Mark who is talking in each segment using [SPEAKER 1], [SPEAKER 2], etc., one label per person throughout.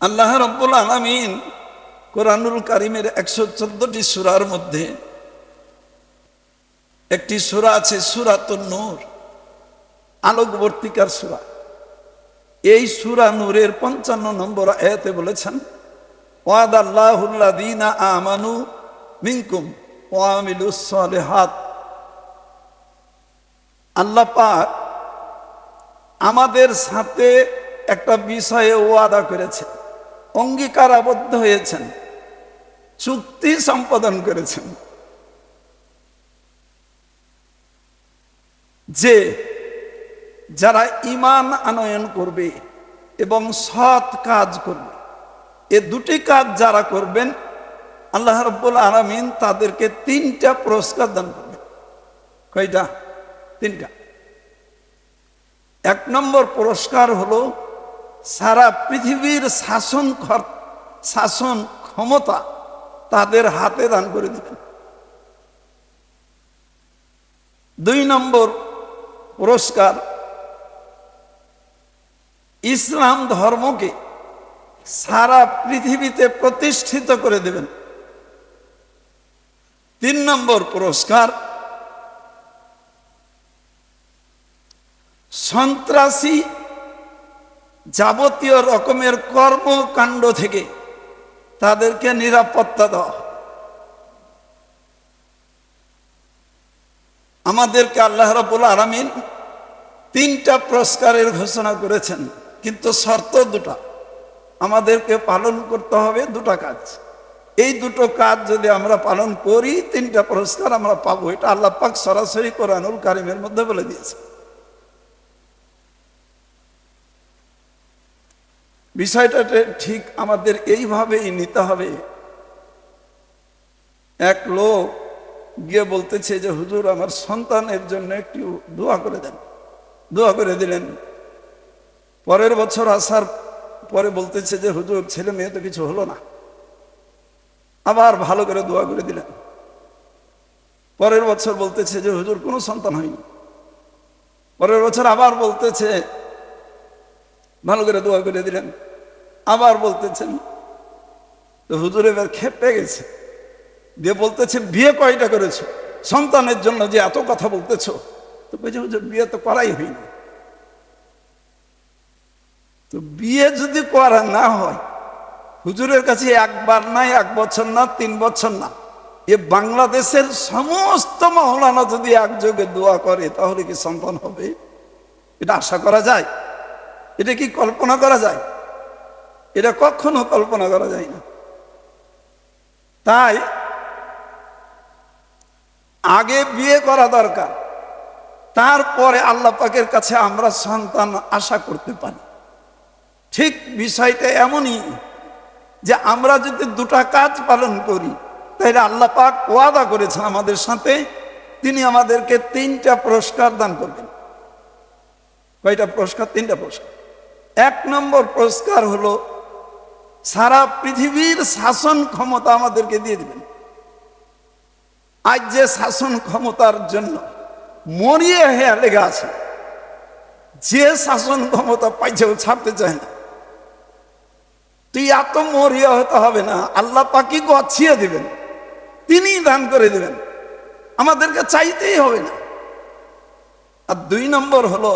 [SPEAKER 1] আল্লাহ রব্বুল আলমিন কোরআনুল কারিমের একশো চোদ্দটি সুরার মধ্যে একটি সুরা আছে সুরাতুন নূর, আলোকবর্তিকার সুরা। এই সুরা নূরের পঞ্চান্ন নম্বর আয়াতে বলেছেন ওয়াদ আমানু মিনকুম ওয়ামিলুস সালেহাত। আল্লাহ পাক আমাদের সাথে একটা বিষয়ে ওয়াদা করেছেন। অঙ্গীকার আবদ্ধ হয়েছেন, চুক্তি সম্পাদন করেছেন। যে যারা ইমান আনয়ন করবে এবং সৎ কাজ করবে, এ দুটি কাজ যারা করবেন, আল্লাহ রব্বুল আলমিন তাদেরকে তিনটা পুরস্কার দান করবেন। কয়টা? তিনটা। এক নম্বর পুরস্কার হলো সারা পৃথিবীর শাসন শাসন ক্ষমতা তাদের হাতে দান করে দেবেন দুই নম্বর পুরস্কার ইসলাম ধর্মকে সারা পৃথিবীতে প্রতিষ্ঠিত করে দেবেন। তিন নম্বর পুরস্কার সন্ত্রাসী যাবতীয় রকমের কর্মকাণ্ড থেকে তাদেরকে নিরাপত্তা দেওয়া আমাদেরকে আল্লাহ রবুল আলমিন তিনটা পুরস্কারের ঘোষণা করেছেন, কিন্তু শর্ত দুটা। আমাদেরকে পালন করতে হবে দুটা কাজ। এই দুটো কাজ যদি আমরা পালন করি, তিনটা পুরস্কার আমরা পাবো, এটা আল্লাহ পাক সরাসরি কোরআনুল কারিমের মধ্যে বলে দিয়েছে বিষয়টা ঠিক আমাদের এইভাবেই নিতে হবে। এক লোক গিয়ে বলতেছে যে, হুজুর, আমার সন্তানের জন্য একটু দোয়া করে দেন। দোয়া করে দিলেন। পরের বছর আসার পরে বলতেছে যে, হুজুর, ছেলে মেয়ে তো কিছু হলো না। আবার ভালো করে দোয়া করে দিলেন। পরের বছর বলতেছে যে, হুজুর, কোনো সন্তান হয়নি। পরের বছর আবার বলতেছে, ভালো করে দোয়া করে দিলেন। আবার বলতেছেন হুজুর এবার খেপে গেছে। দিয়ে বলতেছে বিয়ে কয়টা করেছ? সন্তানের জন্য যে এত কথা বলতেছ? তো বলছে, হুজুর, বিয়ে তো করাই হয়নি। তো বিয়ে যদি করা না হয়, হুজুরের কাছে একবার নাই এক বছর না, তিন বছর না, এ বাংলাদেশের সমস্ত মহলানা যদি একযোগে দোয়া করে, তাহলে কি সন্তান হবে? এটা আশা করা যায়? এটা কি কল্পনা করা যায়? এটা কখনো কল্পনা করা যায় না। তাই আগে বিয়ে করা দরকার, তারপরে আল্লাহ পাকের কাছে আমরা সন্তান আশা করতে পারি। ঠিক বিষয়টা এমনই যে আমরা যদি দুটা কাজ পালন করি, তাহলে আল্লাহ পাক ওয়াদা করেছেন আমাদের সাথে, তিনি আমাদেরকে তিনটা পুরস্কার দান করবেন। কয়টা পুরস্কার? তিনটা পুরস্কার। এক নম্বর পুরস্কার হলো সারা পৃথিবীর শাসন ক্ষমতা আমাদেরকে দিয়ে দিবেন। আজ যে শাসন ক্ষমতার জন্য মরিয়ে হয়ে লেগে আছে, যে শাসন ক্ষমতা পাইছেও ছাড়তে চায় না। তুই এত মরিয়া হতে হবে না, আল্লাহ পাকি গছিয়ে দিবেন তিনি দান করে দিবেন। আমাদেরকে চাইতেই হবে না। আর দুই নম্বর হলো,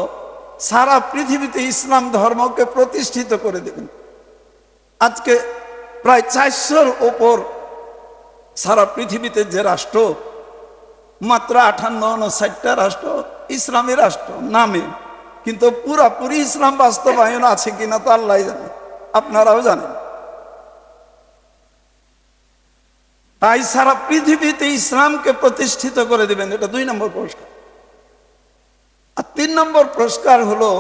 [SPEAKER 1] সারা পৃথিবীতে ইসলাম ধর্মকে প্রতিষ্ঠিত করে দেবেন। আজকে প্রায় চারশোর ওপর সারা পৃথিবীতে যে রাষ্ট্র, মাত্র আঠান্ন উনষাটটা রাষ্ট্র ইসলামী রাষ্ট্র, নামে, কিন্তু পুরাপুরি ইসলাম বাস্তবায়ন আছে কিনা তো আল্লাহ জানে, আপনারাও জানেন। তাই সারা পৃথিবীতে ইসলামকে প্রতিষ্ঠিত করে দেবেন, এটা দুই নম্বর পুরস্কার। আর তিন নম্বর পুরস্কার হলো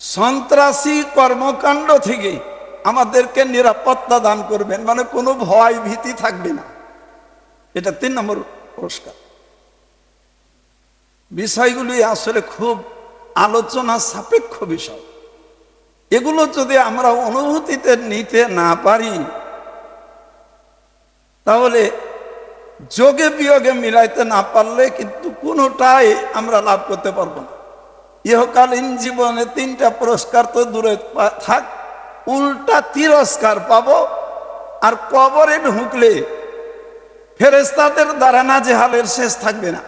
[SPEAKER 1] সন্ত্রাসী কর্মকাণ্ড থেকে আমাদেরকে নিরাপত্তা দান করবেন মানে কোনো ভয় ভীতি থাকবে না। এটা তিন নম্বর পুরস্কার। বিষয়গুলি আসলে খুব আলোচনা সাপেক্ষ বিষয়। এগুলো যদি আমরা অনুভূতিতে নিতে না পারি, তাহলে যোগে বিয়োগে মিলাইতে না পারলে কিন্তু কোনোটাই আমরা লাভ করতে পারব না। ইহকালীন জীবনে তিনটা পুরস্কার তো দূরে থাক, উল্টা তিরস্কার পাব। আর কবরে ঢুকলে ফেরেস্তাদের দ্বারা না জেহালের শেষ থাকবে না।